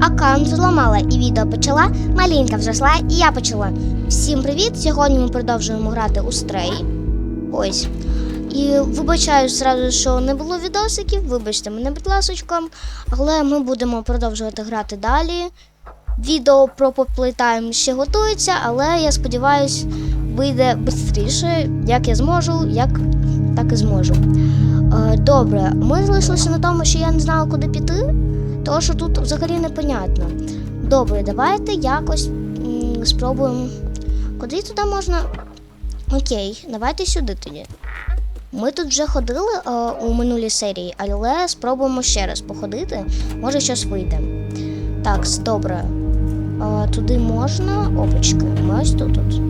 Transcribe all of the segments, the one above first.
аккаунт зламала і відео почала. Малінка взросла, і я почала. Всім привіт! Сьогодні ми продовжуємо грати у стрей. Ось. І вибачаю зразу, що не було відосиків. Вибачте мене, будь ласочка. Але ми будемо продовжувати грати далі. Відео про поплитаєм ще готується, але я сподіваюся, вийде швидше, як я зможу, як так і зможу. Е, Добре, ми залишилися на тому, що я не знала, куди піти, тому що тут взагалі непонятно. Добре, давайте якось спробуємо. Куди туди можна. Окей, давайте сюди тоді. Ми тут вже ходили е, у минулій серії, але спробуємо ще раз походити. Може щось вийде. Так, добре. Е, туди можна. Опачки, ми ось тут. тут.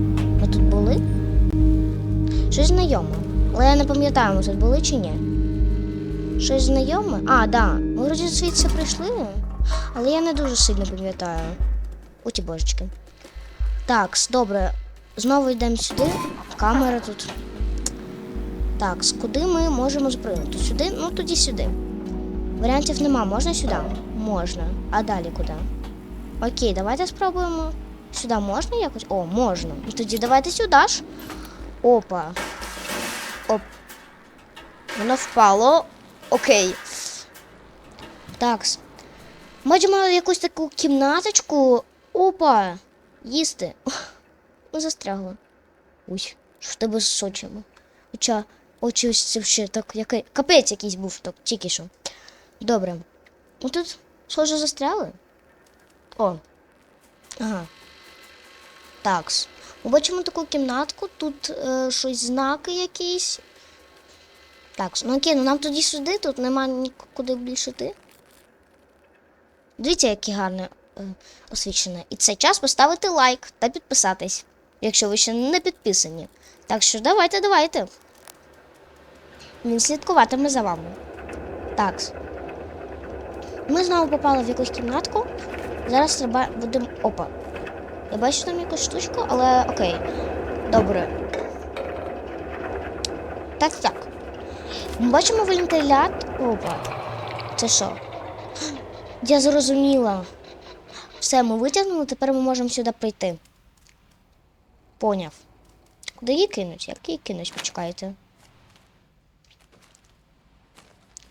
Ми тут були? Щось знайоме. Але я не пам'ятаю, ми тут були чи ні. Щось знайоме? А, да. Ми вроді звідси прийшли, але я не дуже сильно пам'ятаю. У ті божечки. Так, добре. Знову йдемо сюди. Камера тут. Так, куди ми можемо спригнути? Сюди? Ну тоді сюди. Варіантів нема. Можна сюди? Можна. А далі куди? Окей, давайте спробуємо. Сюди можна якось? О, можна. Ну, Тоді давайте сюди ж. Опа. Оп. Воно впало. Окей. Так. Бачимо якусь таку кімнаточку. Опа. Їсти. Ми застрягли. Ой, що в тебе з очима? Хоча очі ось це ще так який. Капець якийсь був так, тільки що. Добре. Ну тут, схоже, застряли. О. Ага. Такс. Ми бачимо таку кімнатку, тут е, щось знаки якісь. Так, ну окей, ну нам тоді сюди, тут нема нікуди більше йти. Дивіться, яке гарне е, освічене. І це час поставити лайк та підписатись, якщо ви ще не підписані. Так що давайте, давайте. Він слідкуватиме за вами. Так. Ми знову попали в якусь кімнатку. Зараз треба будемо. Опа. Я бачу там якусь штучку, але окей. Добре. Так, так. Ми бачимо вентилят. Опа. Це що? Я зрозуміла. Все, ми витягнули, тепер ми можемо сюди прийти. Поняв. Куди її кинуть? Як її кинуть, почекайте.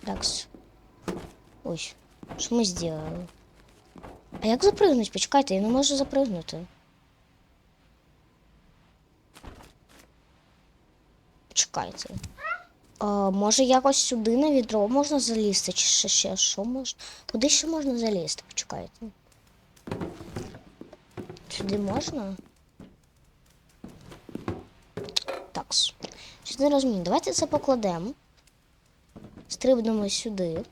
Так. Ой, що ми зробили? А як запригнуть? Почекайте, я не можу запригнути. Почекайте. А, може якось сюди на відро можна залізти? Чи ще, ще що можна? Куди ще можна залізти? Почекайте. Сюди можна? Такс. Щось не розумію. Давайте це покладемо. Стрибнемо сюди.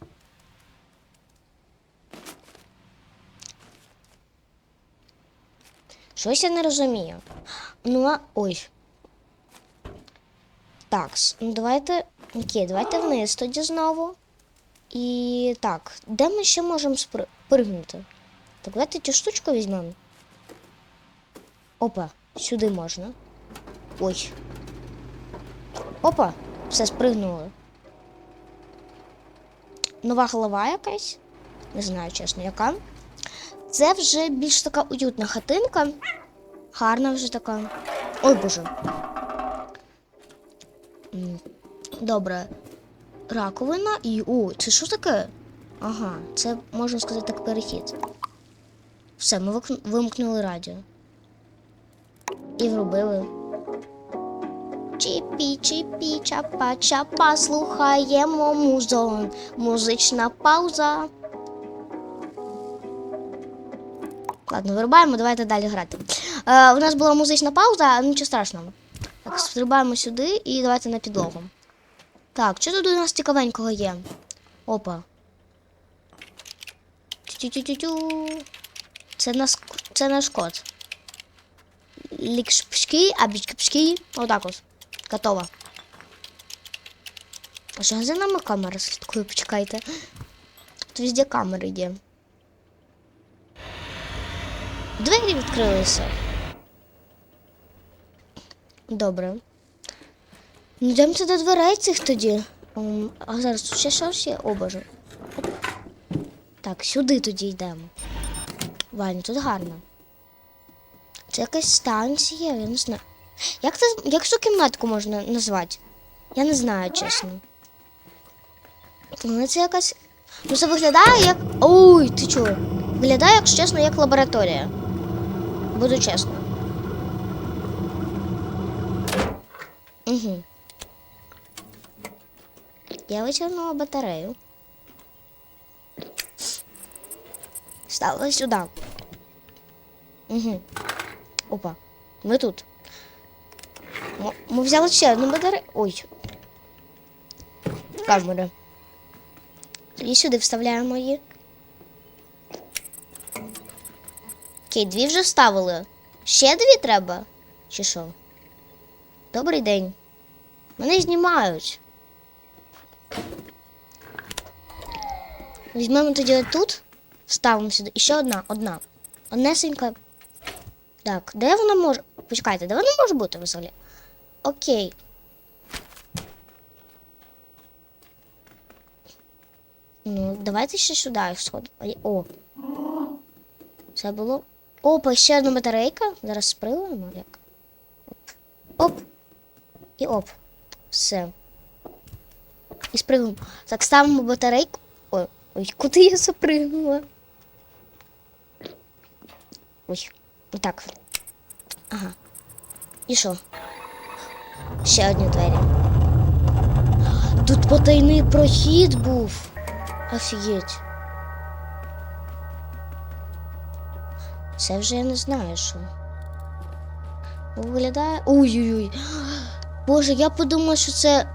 Щось я не розумію. Ну, а... ой. Так, ну давайте. Окей, давайте вниз тоді знову. І так, де ми ще можемо спригнути? Так, давайте цю штучку візьмемо. Опа, сюди можна. Ой. Опа, все спригнули. Нова голова якась. Не знаю, чесно, яка. Це вже більш така уютна хатинка. Гарна вже така. Ой боже. Добре. Раковина і. О, це що таке? Ага, це можна сказати так перехід. Все, ми вимкнули радіо. І врубили. Чіпі, чіпі, чапа, чапа, слухаємо музон. Музична пауза. Ладно, вирубаємо, давайте далі грати. Е, у нас була музична пауза, нічого страшного. Так, стрибаємо сюди і давайте на підлогу. Так, що тут у нас цікавенького є? Опа. Тю-тю-тю-тю. Це наш, це наш кот. Лікшпшки, а бічкпшки. Отак ось. Готово. А що за нами камера слідкує? Почекайте. Тут везде камери є. Двері відкрилися. Добре. Ну, йдемося до дверей цих тоді. Ем, а зараз тут ще щось є? О, боже. Так, сюди тоді йдемо. Ваня, тут гарно. Це якась станція, я не знаю. Як, це, як цю кімнатку можна назвати? Я не знаю, чесно. Але це якась. Ну, це виглядає як. Ой, ти чого? Виглядає, якщо чесно, як лабораторія. Буду чесно. Угу. Я витягнула батарею. Ставила сюди. Угу. Опа. Ми тут. Ми взяли ще одну батарею. Ой. Камери. І сюди вставляємо її. Окей, дві вже вставили. Ще дві треба? Чи що? Добрий день. Мене знімають. Візьмемо тоді тут, ставимо сюди. І ще одна, одна. Однесенька. Так, де вона може. Почекайте, де вона може бути взагалі? Окей. Ну, давайте ще сюди сходимо. О. Це було. Опа, ще одна батарейка. Зараз сприлимо як. Оп. І оп. Все. І спригнув. Так, ставимо батарейку. Ой, ой, куди я запригнула? Ой. Так. Ага. І що? Ще одні двері. Тут потайний прохід був. Офігеть. Це вже я не знаю, що. Виглядає. Ой-ой-ой. Боже, я подумала, що це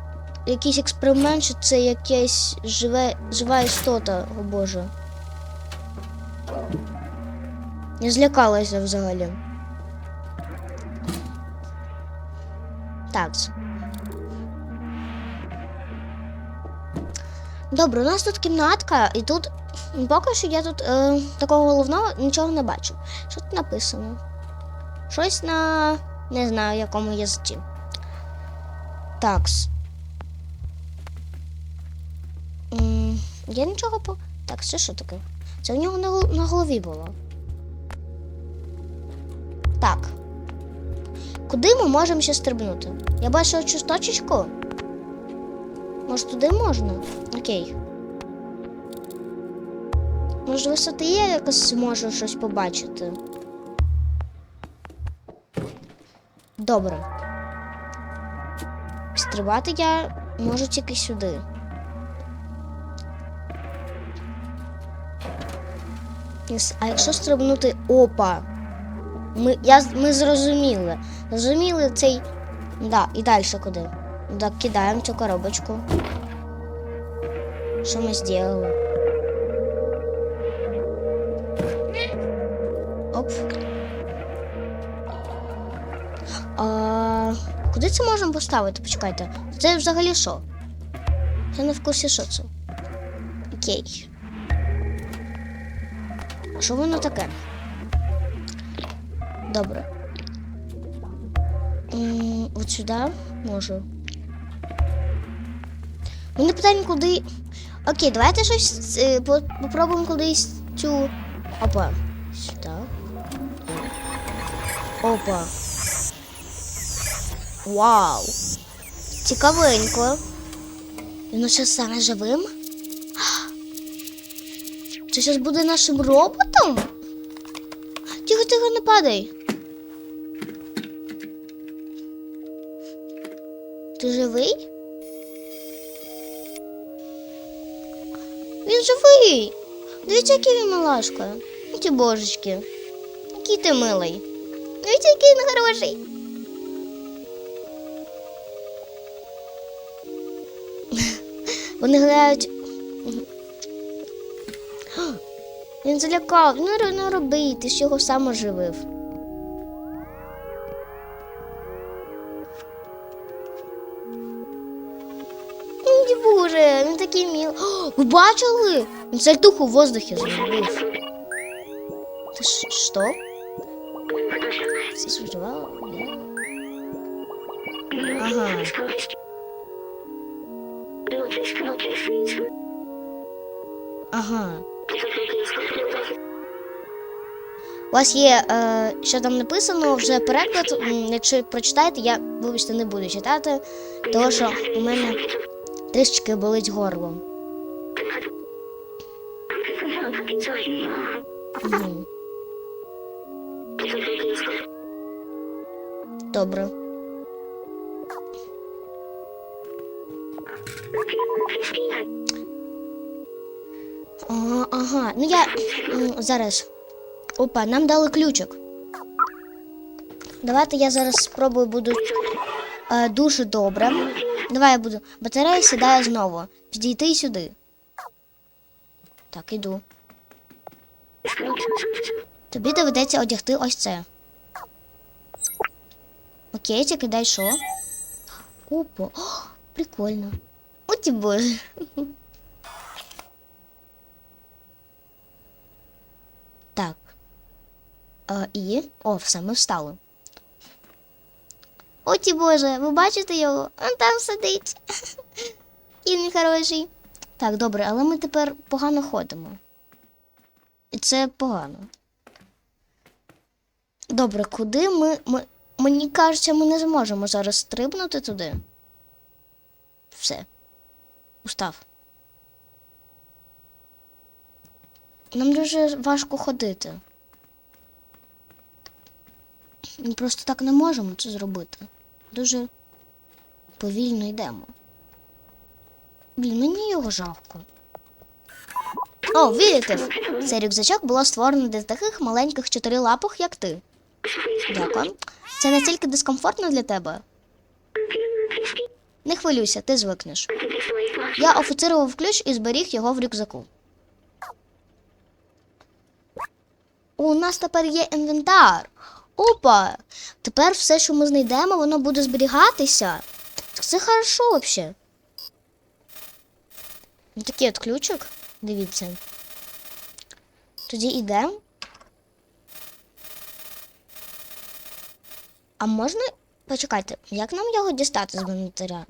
якийсь експеримент, що це якась живе, жива істота, о Боже. Я злякалася взагалі. Так. Добре, у нас тут кімнатка, і тут поки що я тут е, такого головного нічого не бачу. Що тут написано? Щось на не знаю якому язиці. Такс. Я нічого по. Так, це що таке? Це у нього на, на голові було. Так. Куди ми можемо ще стрибнути? Я бачу цю точечку. Може, туди можна? Окей. Може, висоти я якось зможу щось побачити. Добре. Стрибати я можу тільки сюди. А якщо стрибнути опа? Ми, я, ми зрозуміли. Зрозуміли цей. Да, і далі куди? Так, кидаємо цю коробочку. Що ми зробили? Куди це можемо поставити? Почекайте. Це взагалі що? Я не в курсі, що це. Окей. Що воно таке? Добре. От сюди можу. Мені питання, куди. Окей, давайте щось е, попробуємо кудись цю. Опа. Сюди. Опа. Вау. Цікавенько. Він ще стане живим? Це зараз буде нашим роботом? Тихо, тихо, не падай. Ти живий? Він живий. Дивіться, який він малашка. Ті божечки. Який ти милий. Дивіться, який він хороший. Вони грають. Він залякав, ро- не роби, ти ж його сам оживив. Боже, він такий міл. Ви бачили? Він сальтуху в воздухі зробив. Ти ж що? Це споживало? Ага. Ага. У вас є, е, що там написано, вже переклад. Якщо прочитаєте, я, вибачте, не буду читати, тому що у мене трішечки болить горло. Мгм. Добре. А, ага, ну я зараз. Опа, нам дали ключик. Давайте я зараз спробую буду е, дуже добре. Давай я буду. Батарея сідає знову. Підійти сюди. Так, іду. Тобі доведеться одягти ось це. Окей, тільки дай що? Опа, О, прикольно. О, ті боже. Так. Е, і. О, все, ми встали. О, ті боже, ви бачите його? Он там сидить. І він хороший. Так, добре, але ми тепер погано ходимо. І це погано. Добре, куди ми. ми... Мені кажеться, ми не зможемо зараз стрибнути туди. Все. Устав. Нам дуже важко ходити. Ми просто так не можемо це зробити. Дуже повільно йдемо. Блін, мені його жалко. О, вірите! Цей рюкзачок було створено для таких маленьких чотирилапих, як ти. Дякую. Це настільки дискомфортно для тебе. Не хвилюйся, ти звикнеш. Я офіцерував ключ і зберіг його в рюкзаку. У нас тепер є інвентар. Опа! Тепер все, що ми знайдемо, воно буде зберігатися. Так Це хорошо взагалі. Такий от ключик. Дивіться. Тоді йдемо. А можна. Почекайте, як нам його дістати з інвентаря?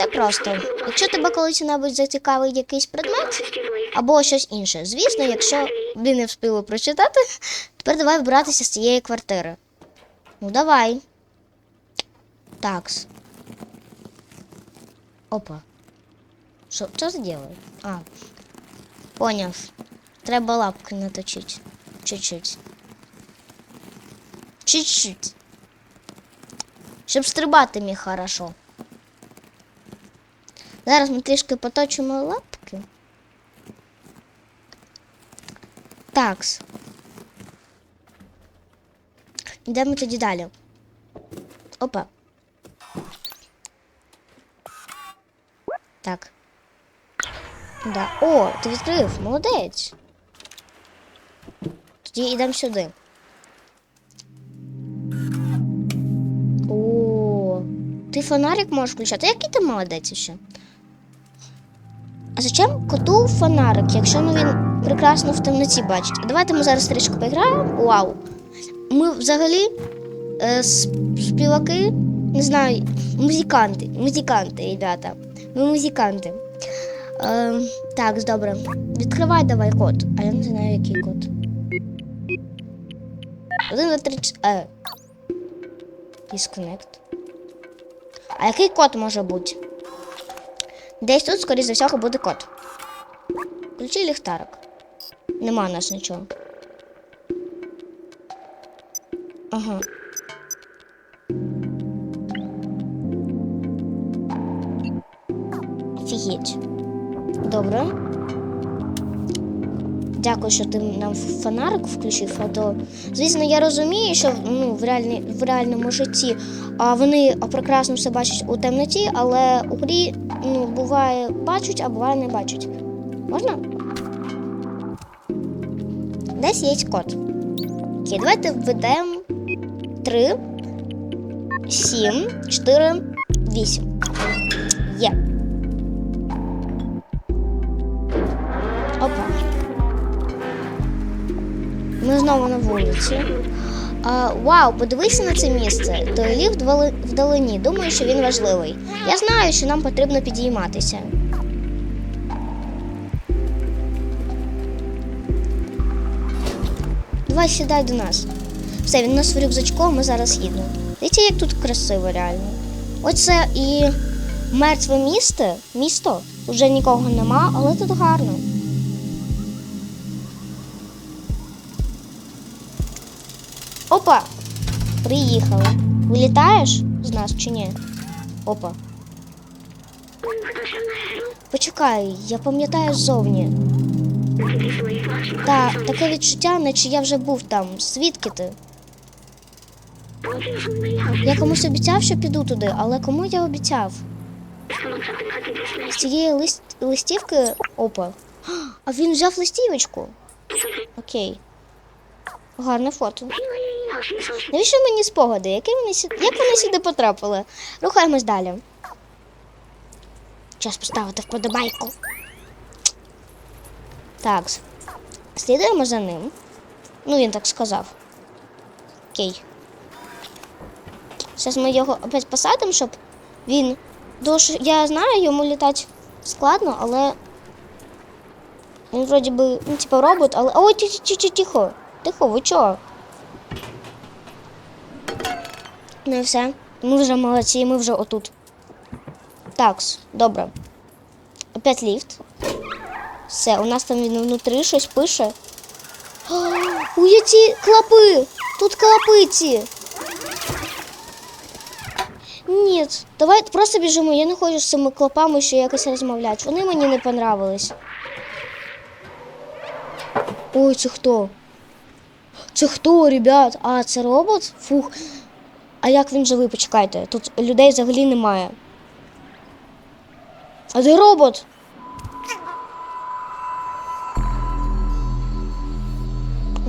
Це просто. Якщо тебе колись-небудь зацікавить якийсь предмет або щось інше. Звісно, якщо ви не встигли прочитати, тепер давай вибиратися з цієї квартири. Ну, давай. Такс. Опа. Що, це делает? А. Поняв. Треба лапки наточити. Чуть-чуть. Чуть-чуть. Щоб стрибати міг хорошо. Зараз ми трішки поточимо лапки. Такс. Йдемо тоді далі. Опа. Так. Да. О, ти відкрив, молодець. Тоді йдемо сюди. О, ти фонарик можеш включати. Який ти молодець ще? А зачем коту фонарик, якщо ну, він прекрасно в темноті бачить? Давайте ми зараз трішки поіграємо. Вау! Ми взагалі е, співаки, не знаю, музиканти. Музиканти, ребята. Ми музиканти. Е, так, добре. Відкривай давай код. А я не знаю, який код. Один, два, три, е. Disconnect. А який код може бути? Десь тут, скоріше за всього, буде код. Включи ліхтарик. Нема нас нічого. Ага. Офігеть. Добре. Дякую, що ти нам фонарик включив. А то, звісно, я розумію, що ну, в, реальні, в реальному житті а вони прекрасно все бачать у темноті, але у грі ну, буває бачать, а буває не бачать. Можна? Десь є код. Окей, давайте введемо 3, 7, 4, 8. Є. Опа. Ми знову на вулиці. А, вау, подивися на це місце. Той ліфт вдали- вдалині. Думаю, що він важливий. Я знаю, що нам потрібно підійматися. Давай сідай до нас. Все, він нас в рюкзачку, ми зараз їдемо. Дивіться, як тут красиво, реально. Оце і мертве місто. Місто. Уже нікого нема, але тут гарно. Опа! Приїхали. Вилітаєш з нас чи ні? Опа. Почекай, я пам'ятаю ззовні. Та таке відчуття, наче я вже був там. Звідки ти? Я комусь обіцяв, що піду туди, але кому я обіцяв? З цієї лист... листівки. Опа. А він взяв листівочку. Окей. Гарне фото. Навіщо мені спогади? Які вони сю- Як вони сюди потрапили? Рухаємось далі. Час поставити вподобайку. Так. Слідуємо за ним. Ну, він так сказав. Окей. Зараз ми його опять посадимо, щоб він. Дуже, я знаю, йому літати складно, але. Він вроді би, ну, типу, робот, але. Ой, тихо, тихо. Тихо, ви чого? Ну і все. Ми вже молодці, ми вже отут. Такс, добре. Опять ліфт. Все, у нас там внутрі щось пише. У ці клапи! Тут клапи ці. Ні, давай просто біжимо. Я не хочу з цими клапами ще якось розмовляти. Вони мені не понравились. Ой, це хто? Це хто, ребят? А, це робот? Фух. А як він живий? Почекайте. Тут людей взагалі немає. А де робот?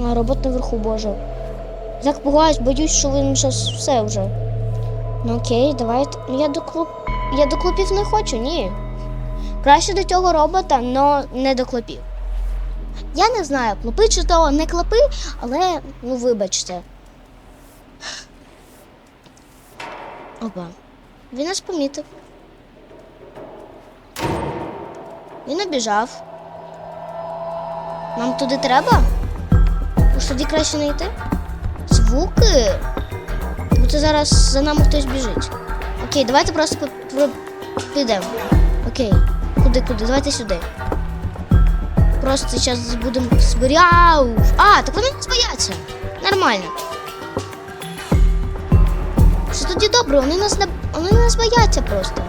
А, робот наверху, боже. Так пугаюсь, боюсь, що він зараз все вже. Ну окей, давайте. Ну, Я до клуб. Я до клубів не хочу, ні. Краще до цього робота, але не до клопів. Я не знаю, клопи чи то не клопи, але ну вибачте. Опа. Він нас помітив. Він обіжав. Нам туди треба? Може тоді краще не йти? Звуки. Бо це зараз за нами хтось біжить. Окей, давайте просто підемо. Окей. Куди, куди? Давайте сюди. Просто зараз будемо збиряв. А, так вони нас бояться. Нормально. Тоді добре, вони нас не вони нас бояться просто.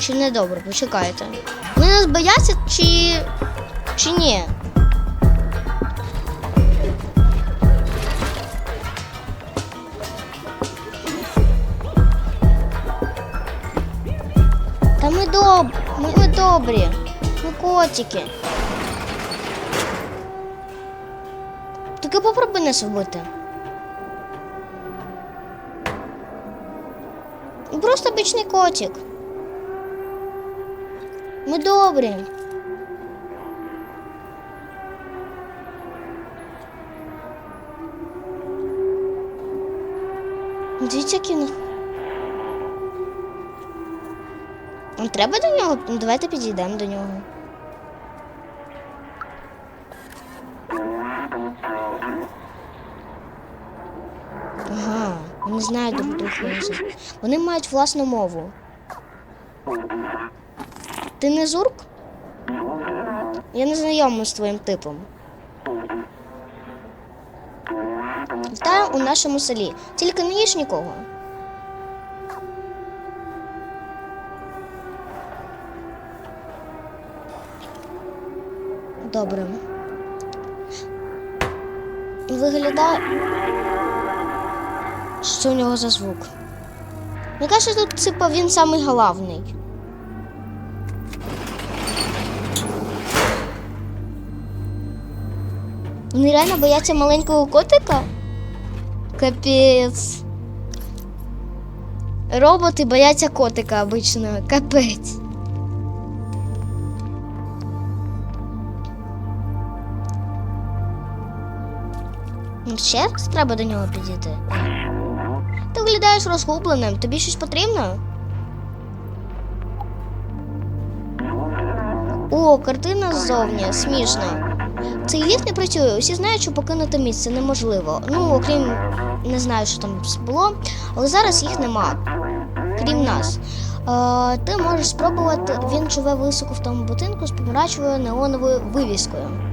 Чи не добре, почекайте. Вони нас бояться чи. чи ні? Та ми доб... ми, ми добрі. Ми котики. Тільки попробуй нас вбити. Ну, Просто обичний котик. Ми добрі. Дивіться, який Нам треба до нього? Ну, давайте підійдемо до нього. Ага, вони знають друг друга. Вони мають власну мову. Ти не зурк? Я не знайомий з твоїм типом. Вітаю у нашому селі. Тільки не їж нікого. Добре. Виглядає. Що у нього за звук? Мені каже, тут типа він самий головний. Вони реально бояться маленького котика? Капець. Роботи бояться котика обично. Капець. Ще раз треба до нього підійти. Виглядаєш розгубленим. Тобі щось потрібно? О, картина ззовні, смішна. цей ліфт не працює. Усі знають, що покинути місце неможливо. Ну, окрім не знаю, що там було, але зараз їх нема. Крім нас. Е, ти можеш спробувати. Він живе високо в тому будинку з помаранчевою неоновою вивіскою.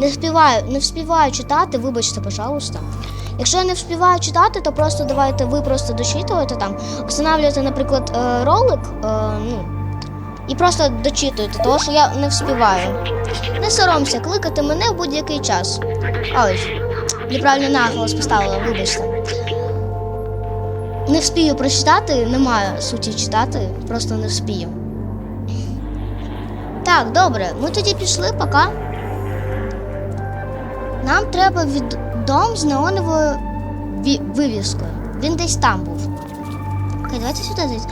Не вспіваю, не вспіваю читати, вибачте, пожалуйста. Якщо я не вспіваю читати, то просто давайте ви просто дочитуєте там, встановлюєте, наприклад, е, ролик, е, ну, і просто дочитуєте, тому що я не вспіваю. Не соромся, кликати мене в будь-який час. Ой, неправильно наголос поставила, вибачте. Не вспію прочитати, немає суті читати, просто не вспію. Так, добре, ми тоді пішли, пока. Нам треба від дом з неоновою ві- вивіскою. Він десь там був. Окей, давайте сюди десь.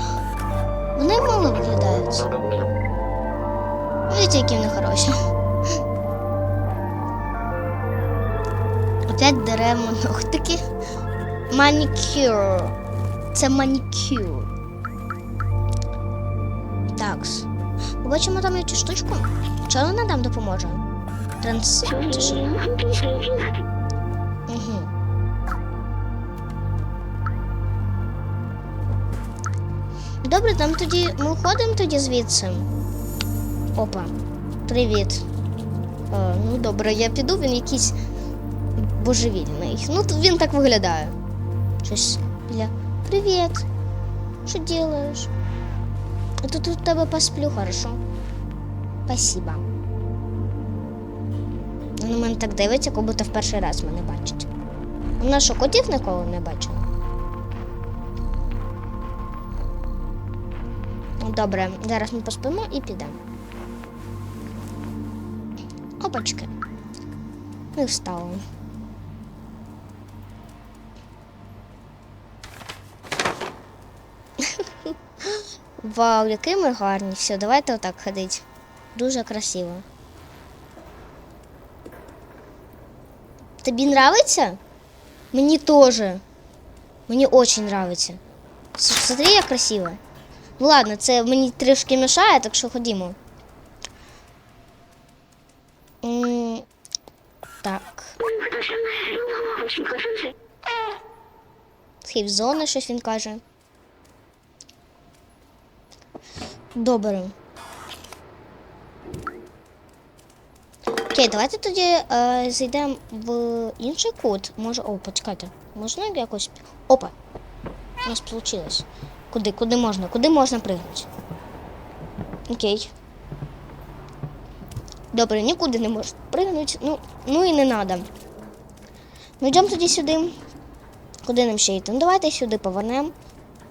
Вони мало виглядають. Видите, які вони хороші. Опять деремо ногтики. Манікюр. Це манікюр. Такс. Побачимо там цю штучку. Чи вона нам допоможе? Транс. Це що? Угу. Добре, там тоді ми виходимо тоді звідси. Опа. Привіт. Е, ну добре, я піду, він якийсь божевільний. Ну, то він так виглядає. Щось біля. Привіт. Що делаєш? А тут у тебе посплю, хорошо. Спасибо. Він на мене так дивиться, як будто в перший раз мене бачить. Вона що, котів ніколи не бачила? Добре, зараз ми поспимо і підемо. Опачки. Ми встали. Вау, який ми гарні. Все, давайте отак ходити. Дуже красиво. Тобі нравится? Мені тоже. Мені очень нравится. Смотри, як красиво. Ну ладно, це мені трішки мішає, так що ходімо. Так. Схід зони, щось він каже. Добре. Окей, давайте тоді е, зайдемо в інший кут. Може. О, почекайте. Можна якось. Опа! У нас вийшло. Куди? Куди можна? Куди можна пригнути? Окей. Добре, нікуди не можна пригнути. Ну, ну і не треба. Ну йдемо тоді сюди. Куди нам ще йти? Ну давайте сюди повернемо.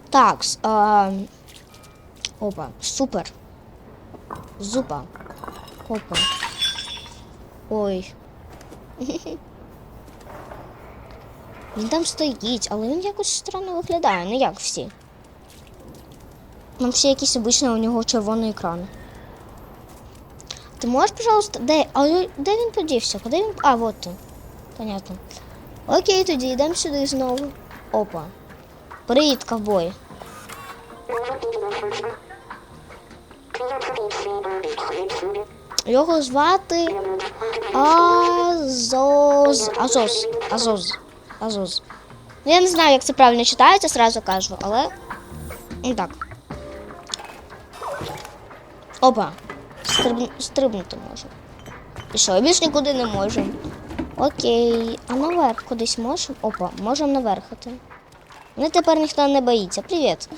Так. А... Опа, супер. Зупа. Опа. Ой. Він там стоїть, але він якось странно виглядає, не як всі. Нам всі якісь обичні, у нього червоний екран. Ти можеш, пожалуйста, де. А де він подівся? Куди він. А, от ти. Понятно. Окей, тоді йдемо сюди знову. Опа. Привіт, ковбой. Його звати Азоз. Азоз. Азоз. Азоз. Ну, я не знаю, як це правильно читається, сразу кажу, але. Ну так. Опа. Стриб... Стрибнути можу. І що, більш нікуди не можу. Окей. А наверх кудись можемо? Опа, можемо наверх іти. Мене тепер ніхто не боїться. Привіт.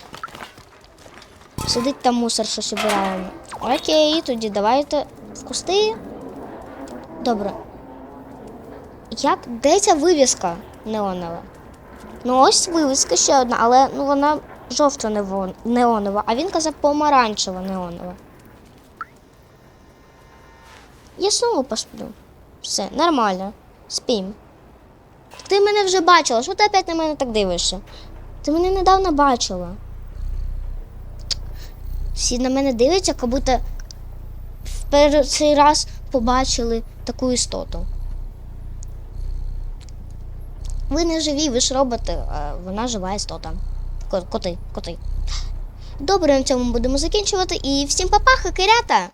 Сидить там мусор, щось обираємо. Окей, тоді давайте в кусти. Добре. Як? Де ця вивіска неонова? Ну, ось вивіска ще одна, але ну, вона жовто неонова, а він казав помаранчева неонова. Я знову посплю. Все, нормально. Спім. Ти мене вже бачила, що ти опять на мене так дивишся? Ти мене недавно бачила. Всі на мене дивляться, як будто в перший раз побачили таку істоту. Ви не живі, ви ж роботи, а вона жива істота. Ко- Коти, коти. Добре, на цьому будемо закінчувати. І всім папа, хакерята!